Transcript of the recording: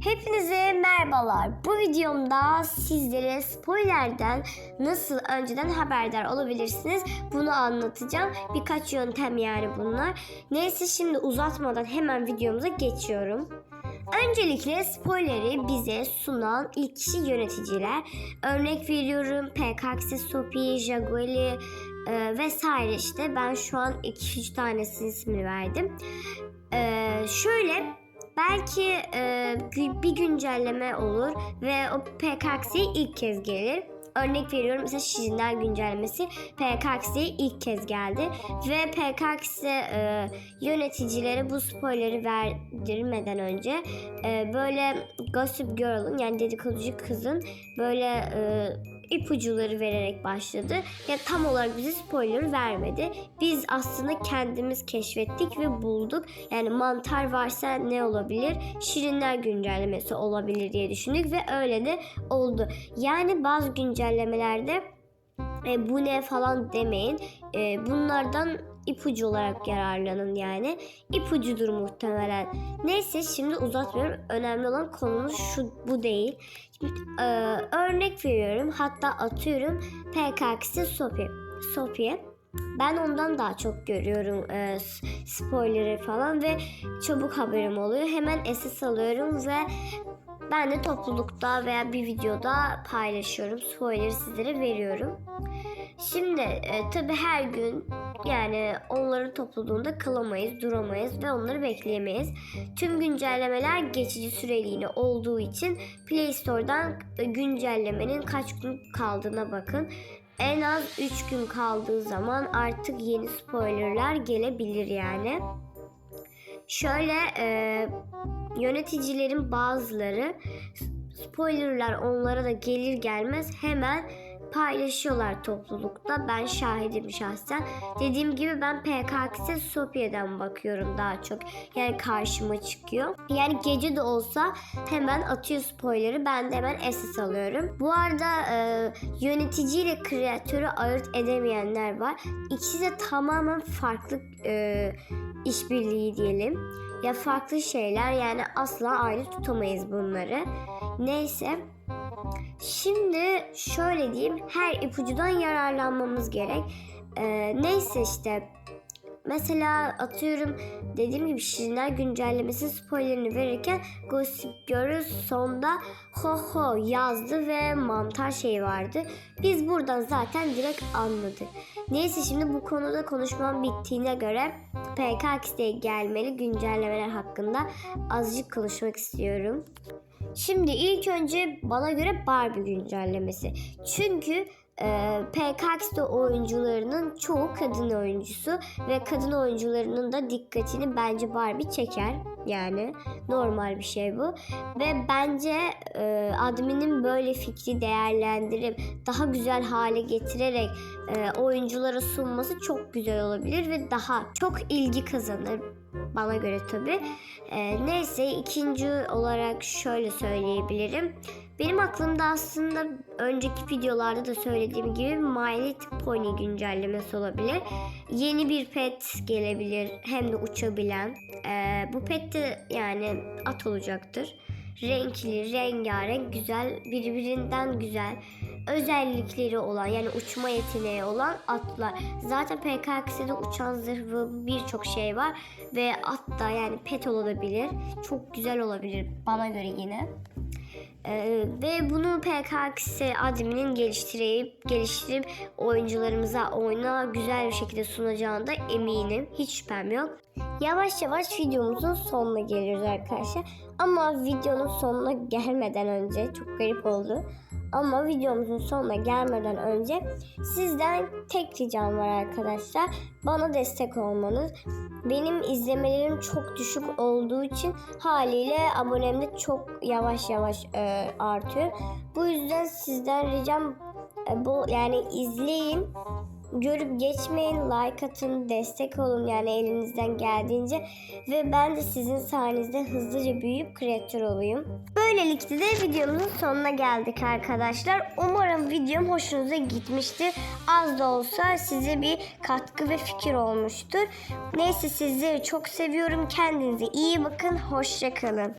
Hepinize merhabalar. Bu videomda sizlere spoilerden nasıl önceden haberdar olabilirsiniz bunu anlatacağım. Birkaç yöntem yani bunlar. Neyse şimdi uzatmadan hemen videomuza geçiyorum. Öncelikle spoileri bize sunan ilk kişi yöneticiler. Örnek veriyorum PKX, Sopi, Jagueli e, vesaire işte. Ben şu an 2-3 tanesinin ismini verdim. E, şöyle belki e, bir güncelleme olur ve o PKX'ye ilk kez gelir. Örnek veriyorum mesela Şirinler güncellemesi PKX'ye ilk kez geldi ve PKX e, yöneticilere bu spoiler'i verdirmeden önce e, böyle Gossip Girl'ın yani dedikoducu kızın böyle e, ipucuları vererek başladı. Ya tam olarak bize spoiler vermedi. Biz aslında kendimiz keşfettik ve bulduk. Yani mantar varsa ne olabilir? Şirinler güncellemesi olabilir diye düşündük ve öyle de oldu. Yani bazı güncellemelerde e, bu ne falan demeyin. E, bunlardan ipucu olarak yararlanın yani. İpucudur muhtemelen. Neyse şimdi uzatmıyorum. Önemli olan konumuz şu bu değil. Şimdi, e, örnek veriyorum. Hatta atıyorum PKX'e Sopi. Sopi'ye. Ben ondan daha çok görüyorum e, spoiler'ı falan ve çabuk haberim oluyor. Hemen SS alıyorum ve ben de toplulukta veya bir videoda paylaşıyorum. Spoiler'ı sizlere veriyorum. Şimdi e, tabii her gün yani onların topluluğunda kalamayız, duramayız ve onları bekleyemeyiz. Tüm güncellemeler geçici süreliğine olduğu için Play Store'dan e, güncellemenin kaç gün kaldığına bakın. En az 3 gün kaldığı zaman artık yeni spoilerlar gelebilir yani. Şöyle e, yöneticilerin bazıları spoilerlar onlara da gelir gelmez hemen paylaşıyorlar toplulukta. Ben şahidim şahsen. Dediğim gibi ben PKX'e Sopia'dan bakıyorum daha çok. Yani karşıma çıkıyor. Yani gece de olsa hemen atıyor spoiler'ı. Ben de hemen SS alıyorum. Bu arada e, yöneticiyle kreatörü ayırt edemeyenler var. İkisi de tamamen farklı e, işbirliği diyelim. Ya farklı şeyler yani asla ayrı tutamayız bunları. Neyse. Şimdi şöyle diyeyim her ipucudan yararlanmamız gerek. Ee, neyse işte mesela atıyorum dediğim gibi Şirinler güncellemesi spoilerini verirken Gossip Girl sonda ho ho yazdı ve mantar şey vardı. Biz buradan zaten direkt anladık. Neyse şimdi bu konuda konuşmam bittiğine göre PKX'de gelmeli güncellemeler hakkında azıcık konuşmak istiyorum. Şimdi ilk önce bana göre Barbie güncellemesi. Çünkü e, PKX'de oyuncularının çoğu kadın oyuncusu ve kadın oyuncularının da dikkatini bence Barbie çeker. Yani normal bir şey bu. Ve bence e, adminin böyle fikri değerlendirip daha güzel hale getirerek e, oyunculara sunması çok güzel olabilir ve daha çok ilgi kazanır bana göre tabi. neyse ikinci olarak şöyle söyleyebilirim. Benim aklımda aslında önceki videolarda da söylediğim gibi My Little Pony güncellemesi olabilir. Yeni bir pet gelebilir hem de uçabilen. Ee, bu pet de yani at olacaktır. Renkli, rengarenk, güzel, birbirinden güzel özellikleri olan yani uçma yeteneği olan atlar. Zaten PKX'de uçan zırhı birçok şey var ve at da yani pet olabilir. Çok güzel olabilir bana göre yine. Ee, ve bunu PKX adminin geliştirip geliştirip oyuncularımıza oyuna güzel bir şekilde sunacağına eminim. Hiç şüphem yok. Yavaş yavaş videomuzun sonuna geliyoruz arkadaşlar. Ama videonun sonuna gelmeden önce çok garip oldu. Ama videomuzun sonuna gelmeden önce sizden tek ricam var arkadaşlar. Bana destek olmanız. Benim izlemelerim çok düşük olduğu için haliyle abonem de çok yavaş yavaş e, artıyor. Bu yüzden sizden ricam e, bu yani izleyin. Görüp geçmeyin, like atın, destek olun yani elinizden geldiğince ve ben de sizin sayenizde hızlıca büyüyüp kreatör olayım. Böylelikle de videomuzun sonuna geldik arkadaşlar. Umarım videom hoşunuza gitmiştir. Az da olsa size bir katkı ve fikir olmuştur. Neyse sizleri çok seviyorum. Kendinize iyi bakın. Hoşçakalın.